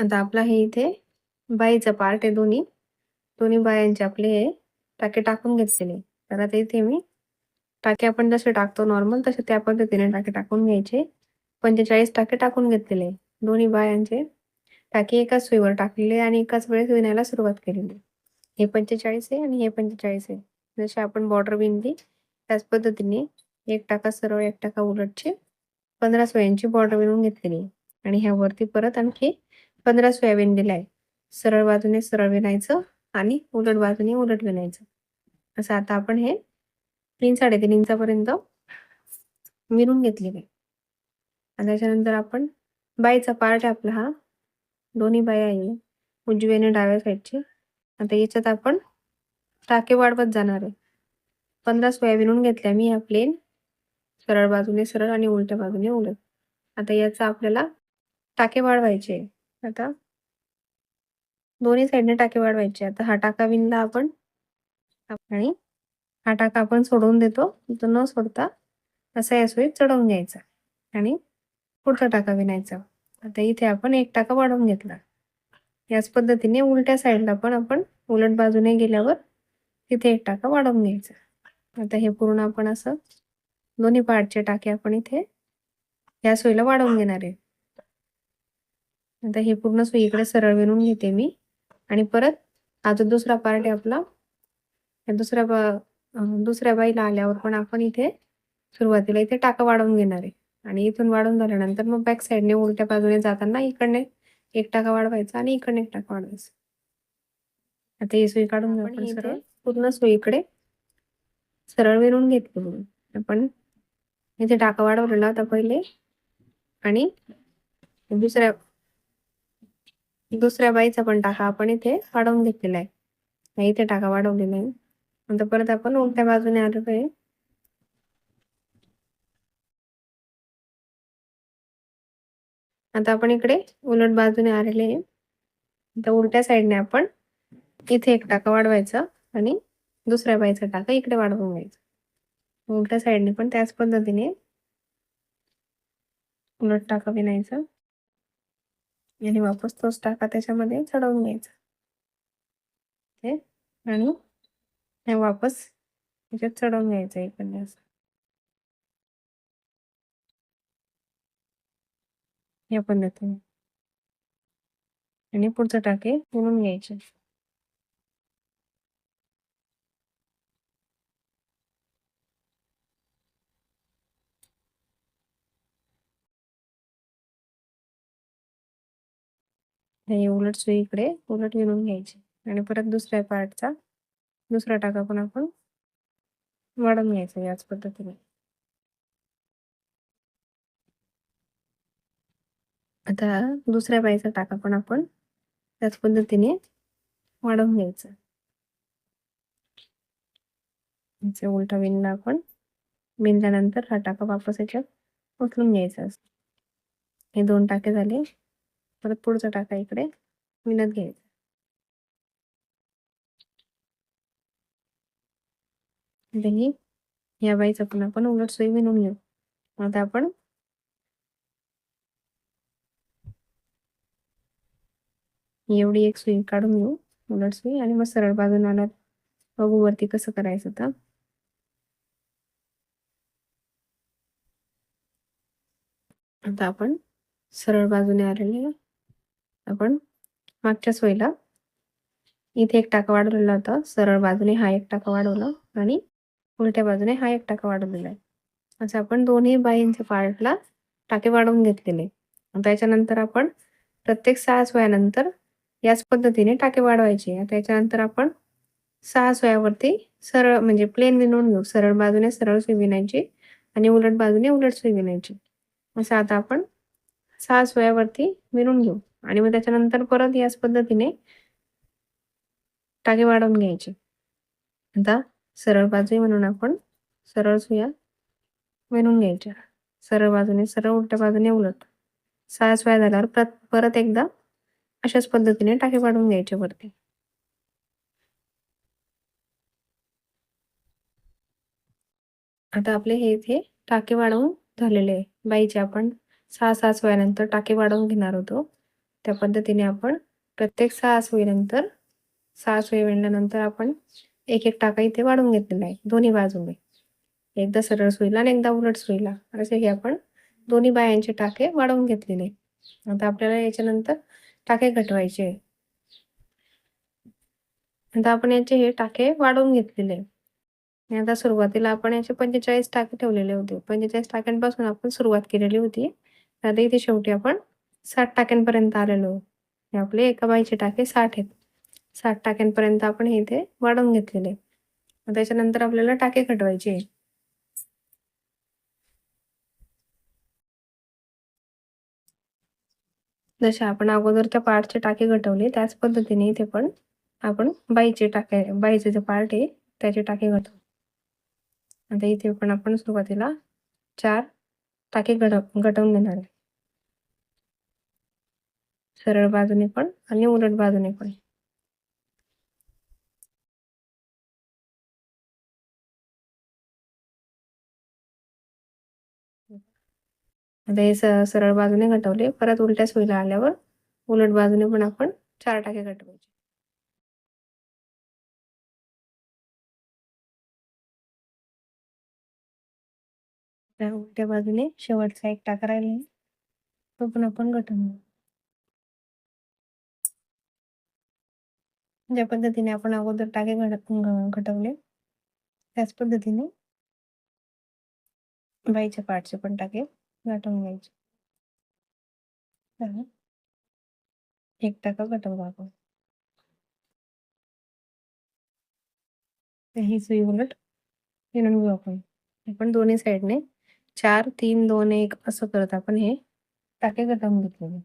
आता आपला हे इथे बाईचा पार्ट आहे दोन्ही. दोन्ही बायांचे आपले हे टाके टाकून घेतलेले. तर आता इथे मी टाके आपण जसे टाकतो नॉर्मल तसे त्या पद्धतीने टाके टाकून घ्यायचे. पंचेचाळीस टाके टाकून घेतलेले. दोन्ही बायांचे टाके एकाच सुईवर टाकलेले आणि एकाच वेळेस विणायला सुरुवात केलेली. हे पंचेचाळीस आहे आणि हे पंचेचाळीस आहे. जसे आपण बॉर्डर विणली त्याच पद्धतीने एक टाका सरळ एक टाका उलटचे पंधरा सोयांची बॉर्डर विणून घेतलेली. आणि ह्यावरती परत आणखी पंधरा सोया विणलेल्या आहे सरळ बाजूने सरळ विणायचं आणि उलट बाजूने उलट विणायचं. असं आता आपण हे तीन साडेतीन इंचापर्यंत विणून घेतलेले आहे. आणि त्याच्यानंतर आपण बाईचा पार्ट आहे आपला हा. दोन्ही बाई आहे. आणि डाव्या साईडची आता याच्यात आपण टाके वाढवत जाणार आहे. पंधरा सोया विणून घेतल्या मी ह्या प्लेन सरळ बाजूने सरळ आणि उलट्या बाजूने उलट. आता याचा आपल्याला टाके वाढवायचे आहे. आता दोन्ही साईडने टाके वाढवायचे. आता हा टाका विणला आपण. आणि हा टाका आपण सोडवून देतो. तो न सोडता असा या सोयीत चढवून घ्यायचा. आणि पुढचा टाका विणायचा. आता इथे आपण एक टाका वाढवून घेतला. याच पद्धतीने उलट्या साईडला पण आपण उलट बाजूने गेल्यावर तिथे एक टाका वाढवून घ्यायचा. आता हे पूर्ण आपण असं दोन्ही पार्टचे टाके आपण इथे या सोयीला वाढवून घेणार आहे. आता हे पूर्ण सुईकडे सरळ विणून घेते मी. आणि परत जो दुसरा पार्ट आहे आपला. दुसऱ्या बा दुसऱ्या बाईला आल्यावर पण आपण इथे सुरुवातीला इथे टाका वाढवून घेणार आहे. आणि इथून वाढवून झाल्यानंतर मग बॅक साईडने उलट्या बाजूने जाताना इकडने एक टाका वाढवायचा आणि इकडने एक टाका वाढवायचा. आता ही सुई काढून घेऊ आपण सरळ पूर्ण सुईकडे सरळ विणून घेतली म्हणून. आपण इथे टाका वाढवलेला होता पहिले. आणि दुसऱ्या दुसऱ्या बाईचा पण टाका. आपण इथे वाढवून घेतलेला आहे. इथे टाका वाढवलेला आहे. नंतर परत आपण उलट्या बाजूने आलेलो आहे. आता आपण इकडे उलट बाजूने आलेले आहे. आता उलट्या साईडने आपण इथे एक टाका वाढवायचा आणि दुसऱ्या बाईचा टाका इकडे वाढवून घ्यायचा. उलट्या साईडने पण त्याच पद्धतीने उलट टाका विणायचा आणि वापस तोच टाका त्याच्यामध्ये चढवून घ्यायचा. ओके आणि हे वापस त्याच्यात चढवून घ्यायचं इकडे असं. या पद्धतीने. आणि पुढचं टाके म्हणून घ्यायचे. हे उलट सुईकडे उलट विणून घ्यायची. आणि परत दुसऱ्या पार्टचा दुसरा टाका पण आपण वाढवून घ्यायचा याच पद्धतीने. आता दुसऱ्या बाईचा टाका पण आपण त्याच पद्धतीने वाढवून घ्यायचा. याचा उलटा विणला आपण विणल्यानंतर हा टाका वापस याच्यात उचलून घ्यायचा. असतो हे दोन टाके झाले. परत पुढचा टाका इकडे. विनत घ्यायचा. ही या बाईचा पण आपण उलट सोयी विणून घेऊ. आता आपण एवढी एक सुई काढून घेऊ. उलट सुई आणि मग सरळ बाजून आला. बघू वरती कसं करायचं तर आता आपण सरळ बाजूने आलेले आपण मागच्या सोयीला. इथे एक टाका वाढवलेला होता. सरळ बाजूने हा एक टाका वाढवला आणि उलट्या बाजूने हा एक टाका वाढवलेला आहे. असं आपण दोन्ही बाईंच्या पार्टला टाके वाढवून घेतलेले. त्याच्यानंतर आपण प्रत्येक सहा सोयानंतर याच पद्धतीने टाके वाढवायचे. त्याच्यानंतर आपण सहा सोयावरती सरळ म्हणजे प्लेन विणून घेऊ. सरळ बाजूने सरळ सुई विणायची आणि उलट बाजूने उलट सुई विणायची. असं आता आपण सहा सोयावरती विणून घेऊ. आणि मग त्याच्यानंतर परत याच पद्धतीने टाके वाढवून घ्यायचे. आता सरळ बाजू म्हणून आपण सरळ सुया विणून घ्यायच्या. सरळ बाजूने सरळ उलट्या बाजूने उलट. सहा सुया झाल्यावर परत परत एकदा अशाच पद्धतीने टाके वाढवून घ्यायचे वरती. आता आपले हे इथे टाके वाढवून झालेले आहे. बाईचे आपण सहा सहा सोयानंतर टाके वाढवून घेणार होतो. त्या पद्धतीने आपण प्रत्येक सहा सोयीनंतर सहा सोयी विणल्यानंतर आपण एक एक टाका इथे वाढवून घेतलेला आहे. दोन्ही बाजूने. एकदा सरळ सुईला आणि एकदा उलट सुईला असे हे आपण दोन्ही बायांचे टाके वाढवून घेतलेले आता आपल्याला याच्यानंतर टाके घटवायचे आता आपण याचे हे टाके वाढवून घेतलेले आता सुरुवातीला आपण याचे पंचेचाळीस टाके ठेवलेले होते. पंचेचाळीस टाक्यांपासून आपण सुरुवात केलेली होती. आता इथे शेवटी आपण साठ टाक्यांपर्यंत आलेलो. हे आपले एका बाईचे टाके साठ आहेत. साठ टाक्यांपर्यंत आपण हे इथे वाढवून घेतलेले. त्याच्यानंतर आपल्याला टाके घटवायचे जसे आपण अगोदर त्या पार्टचे टाके घटवले त्याच पद्धतीने इथे पण आपण बाईचे टाके बाईचे जे पार्ट आहे त्याचे टाके घटवू आता इथे पण आपण सुरुवातीला चार टाके घटव घटवून घेणार आहे. सरळ बाजूने पण आणि उलट बाजूने पण. आता हे सरळ बाजूने घटवले परत उलट्या सुईला आल्यावर उलट बाजूने पण आपण चार टाके घटवायचे. त्या उलट्या बाजूने शेवटचा एक टाका राहिला तो पण आपण घटवून ज्या पद्धतीने आपण अगोदर टाके घटवले त्याच पद्धतीने बाईच्या पाठचे पण टाके घटवून घ्यायचे. एक टाका घटवून आपण ही सुई उलट फिरून घेऊ आपण. आपण दोन्ही साईडने. चार तीन दोन एक असं करत आपण हे टाके घटवून घेतलेले.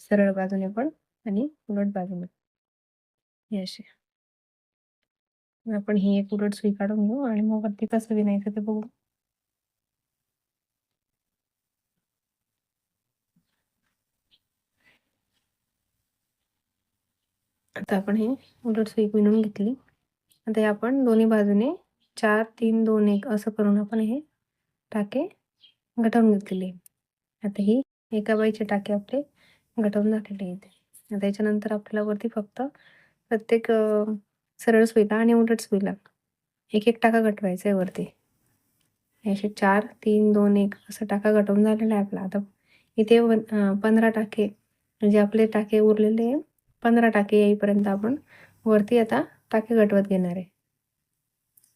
सरळ बाजूने पण आणि उलट बाजूने. हे असे आपण ही एक उलट सुई काढून घेऊ आणि मग वरती कसं विणायचं ते बघू. आता आपण हे उलट सुई विणून घेतली. आता हे आपण दोन्ही बाजूने चार तीन दोन एक असं करून आपण हे टाके घटवून घेतलेले. आता ही एका बाईचे टाके आपले घटवून झालेले आहेत. त्याच्यानंतर आपल्याला वरती फक्त प्रत्येक सरळ सुईला आणि उलट सुईला. एक एक टाका घटवायचा आहे वरती. असे चार तीन दोन एक असं टाका गटवून झालेला आहे आपला. आता इथे पंधरा टाके म्हणजे आपले टाके उरलेले पंधरा टाके येईपर्यंत आपण वरती आता टाके गटवत घेणार आहे.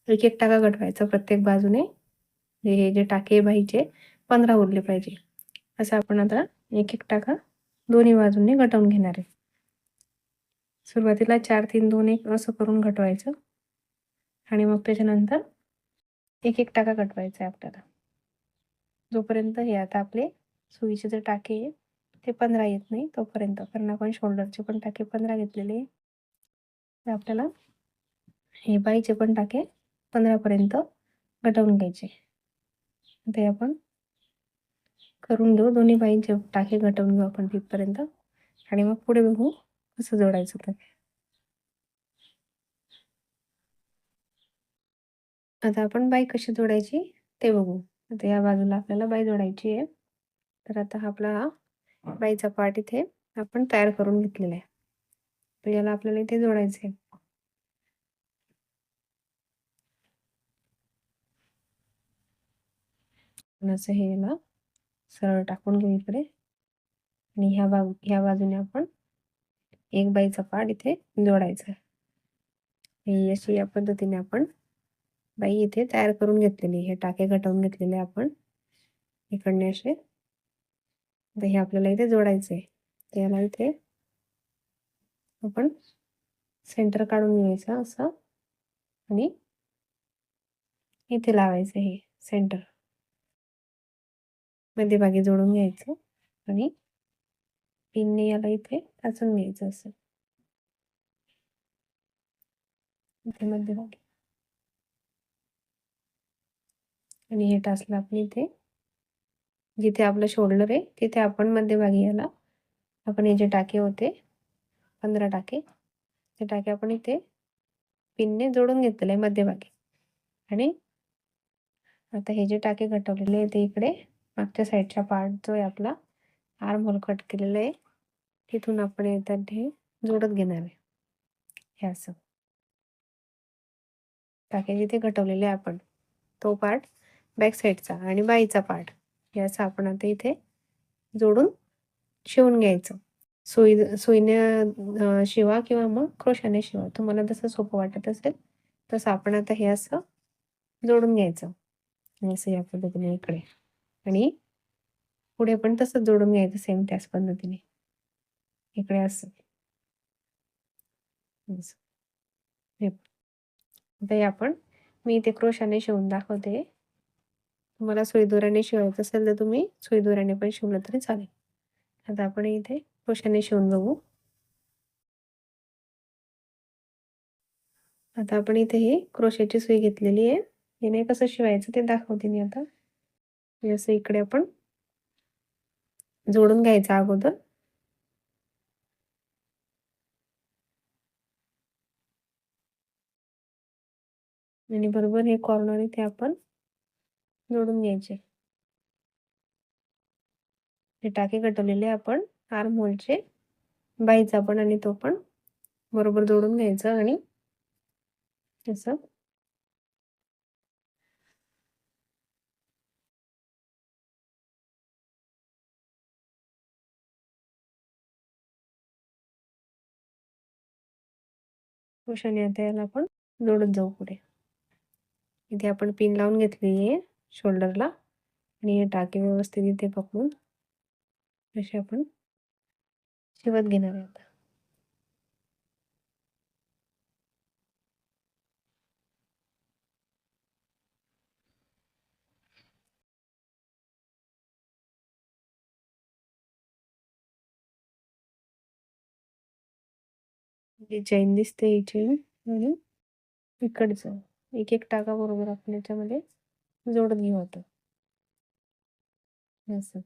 एक एक टाका गटवायचा प्रत्येक बाजूने. म्हणजे हे जे टाके बाईचे पंधरा उरले पाहिजे. असं आपण आता एक एक टाका दोन्ही बाजूने घटवून घेणार आहे. सुरुवातीला चार तीन दोन एक असं करून घटवायचं. आणि मग त्याच्यानंतर एक एक टाका घटवायचा आहे आपल्याला. जोपर्यंत हे आता आपले सुईचे जे टाके आहे ते पंधरा येत नाही तोपर्यंत. कारण आपण शोल्डरचे पण टाके पंधरा घेतलेले आपल्याला हे बाईचे पण टाके पंधरापर्यंत घटवून घ्यायचे. ते आपण करून घेऊ. दोन्ही बाईंचे टाके घटवून घेऊ आपण तिथपर्यंत. आणि मग पुढे बघू कसं जोडायचं ते आता आपण बाई कशी जोडायची ते बघू. आता या बाजूला आपल्याला बाई जोडायची आहे. तर आता आपला हा बाईचा पार्ट इथे आपण तयार करून घेतलेला आहे. तर याला आपल्याला इथे जोडायचं आहे. असं हे याला सरळ टाकून घेऊ इकडे. आणि ह्या बाजू ह्या बाजूने आपण एक बाईचा पाठ इथे जोडायचा आहे. अशी या पद्धतीने आपण बाई इथे तयार करून घेतलेली हे टाके घटवून घेतलेले आपण. इकडने असे. हे आपल्याला इथे जोडायचे त्याला इथे आपण सेंटर काढून घ्यायचं असं आणि इथे लावायचं हे सेंटर मध्यभागी जोडून घ्यायचं आणि पिनने याला इथे टाचून घ्यायचं असेल. इथे मध्यभागी आणि हे टाचलं आपण इथे जिथे आपलं शोल्डर आहे तिथे आपण मध्यभागी याला आपण हे जे टाके होते पंधरा टाके ते टाके आपण इथे पिनने जोडून घेतलेले आहे मध्यभागी आणि आता हे जे टाके घटवलेले आहे ते इकडे मागच्या साईडच्या पार्ट जो आहे आपला आर्म होल कट केलेला आहे तिथून आपण येतात हे जोडत घेणार. आहे हे असं. टाके जिथे घटवलेले आहे आपण तो पार्ट बॅक साईडचा आणि बाईचा पार्ट. हे असं आपण आता इथे जोडून शिवून घ्यायचं. सुई सुईने शिवा किंवा मग क्रोशाने शिवा. तुम्हाला जसं सोपं वाटत असेल तसं आपण आता हे असं जोडून घ्यायचं. आणि असं या पद्धतीने इकडे. आणि पुढे पण तसंच जोडून घ्यायचं सेम त्याच पद्धतीने. इकडे असं. आता हे आपण मी इथे क्रोशाने शिवून दाखवते. तुम्हाला सुईदोऱ्याने शिवायचं असेल तर तुम्ही सुईदोऱ्याने पण शिवलं तरी चालेल. आता आपण इथे क्रोशाने शिवून बघू. आता आपण इथे ही क्रोशाची सुई घेतलेली आहे. हिने कसं शिवायचं ते दाखवते मी आता. असं इकडे आपण जोडून घ्यायचं अगोदर. आणि बरोबर हे कॉर्नर इथे आपण जोडून घ्यायचे. हे टाके कटवलेले आपण आर्म होलचे बाईचा पण आणि तो पण बरोबर जोडून घ्यायचं आणि असं. कुशाने आता याला आपण जोडत जाऊ पुढे. इथे आपण पिन लावून घेतलेली आहे शोल्डरला आणि हे टाके व्यवस्थित इथे पकडून असे आपण शिवत घेणार आहे आता जी चैन दिसते ही चैन आणि इकडचं. एक एक टाका बरोबर आपण याच्यामध्ये जोडून घेऊ आता असं.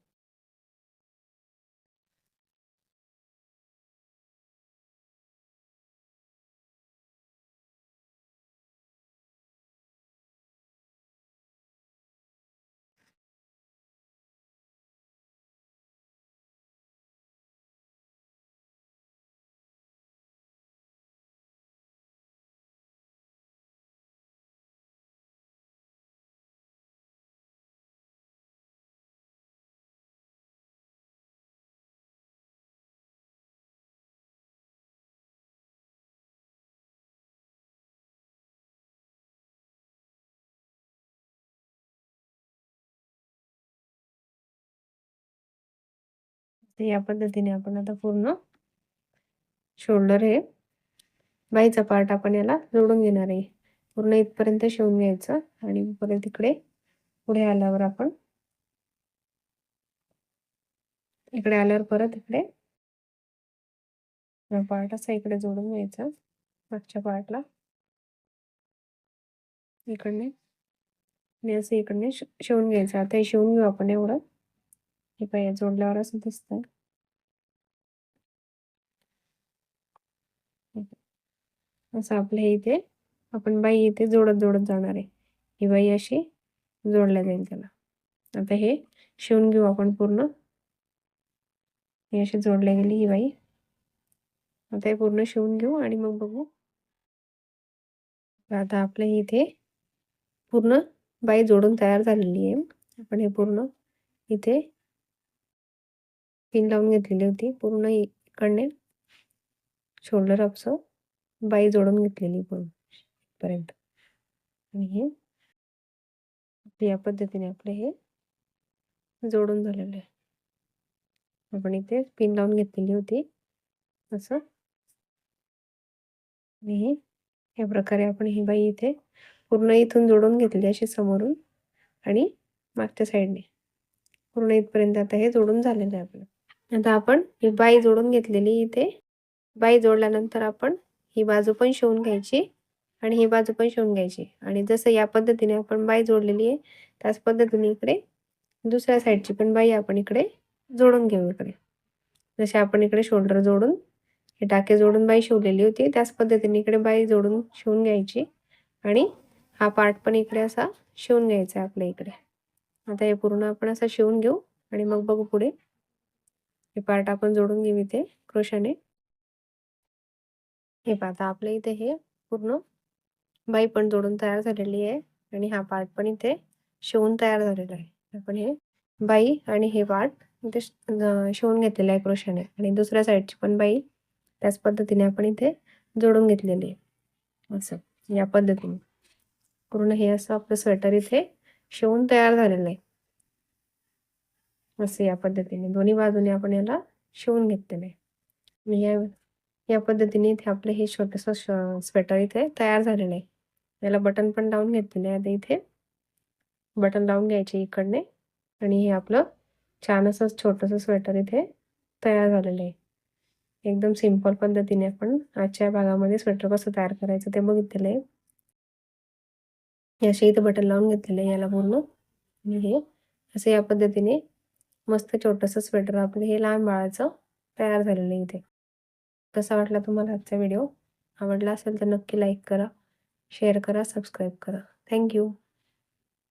तर या पद्धतीने आपण आता पूर्ण शोल्डर हे बाईचा पार्ट आपण याला जोडून घेणार आहे. पूर्ण इथपर्यंत शिवून घ्यायचं आणि परत इकडे पुढे आल्यावर आपण इकडे आल्यावर परत इकडे पार्ट असा इकडे जोडून घ्यायचा. मागच्या पार्टला इकडने आणि असं इकडने शिवून घ्यायचं. आता हे शिवून घेऊ आपण एवढं. हे पाहिजे जोडल्यावर असं दिसतंय असं आपल्या इथे आपण बाई इथे जोडत जोडत जाणार. आहे ही बाई अशी जोडल्या जाईल त्याला. आता हे शिवून घेऊ आपण पूर्ण. ही अशी जोडल्या गेली ही बाई. आता हे पूर्ण शिवून घेऊ आणि मग बघू. आता आपल्या इथे पूर्ण बाई जोडून तयार झालेली आहे. आपण हे पूर्ण इथे पिन लावून घेतलेली होती. पूर्ण इकडने शोल्डर अपसं बाई जोडून घेतलेली पूर्ण पर्यंत आणि हे या पद्धतीने आपले हे जोडून झालेलं आहे. आपण इथे पिन लावून घेतलेली होती. असं. आणि हे या प्रकारे आपण ही बाई इथे पूर्ण इथून जोडून घेतली अशी समोरून आणि मागच्या साईडने पूर्ण इथपर्यंत आता हे जोडून झालेलं आहे आपलं. आता आपण ही बाई जोडून घेतलेली इथे. बाई जोडल्यानंतर आपण ही बाजू पण शिवून घ्यायची आणि ही बाजू पण शिवून घ्यायची. आणि जसं या पद्धतीने आपण बाई जोडलेली आहे त्याच पद्धतीने इकडे दुसऱ्या साईडची पण बाई आपण इकडे जोडून घेऊ इकडे. जसे आपण इकडे शोल्डर जोडून हे टाके जोडून बाई शिवलेली होती त्याच पद्धतीने इकडे बाई जोडून शिवून घ्यायची. आणि हा पार्ट पण इकडे असा शिवून घ्यायचा आहे आपल्या इकडे. आता हे पूर्ण आपण असा शिवून घेऊ आणि मग बघू पुढे. हे पार्ट आपण जोडून घेऊ इथे क्रोशाने. हे पाहता आता आपल्या इथे हे पूर्ण बाई पण जोडून तयार झालेली आहे आणि हा पार्ट पण इथे शिवून तयार झालेला आहे. आपण हे बाई आणि हे पार्ट इथे शिवून घेतलेलं आहे क्रोशाने आणि दुसऱ्या साईडची पण बाई त्याच पद्धतीने आपण इथे जोडून घेतलेली आहे. असं या पद्धतीने. पूर्ण हे असं आपलं स्वेटर इथे शिवून तयार झालेलं आहे. असं या पद्धतीने. दोन्ही बाजूने आपण याला शिवून घेतलेलं आहे. या या पद्धतीने इथे आपलं हे छोटंसं स्वेटर इथे तयार झालेलं आहे. याला बटन पण लावून घेतलेलं आहे. आता इथे बटन लावून घ्यायचे इकडने. आणि हे आपलं छान असं छोटंसं स्वेटर इथे तयार झालेलं आहे. एकदम सिंपल पद्धतीने आपण आजच्या भागामध्ये स्वेटर कसं तयार करायचं ते बघितलेलं आहे. असे इथे बटन लावून घेतलेलं आहे. याला पूर्ण. आणि हे असं या पद्धतीने मस्त छोटंसं स्वेटर आपलं हे लहान बाळाचं तयार झालेलं आहे इथे. कसा वाटला तुम्हाला आजचा व्हिडिओ? आवडला असेल तर नक्की लाईक करा शेअर करा सबस्क्राईब करा. थँक्यू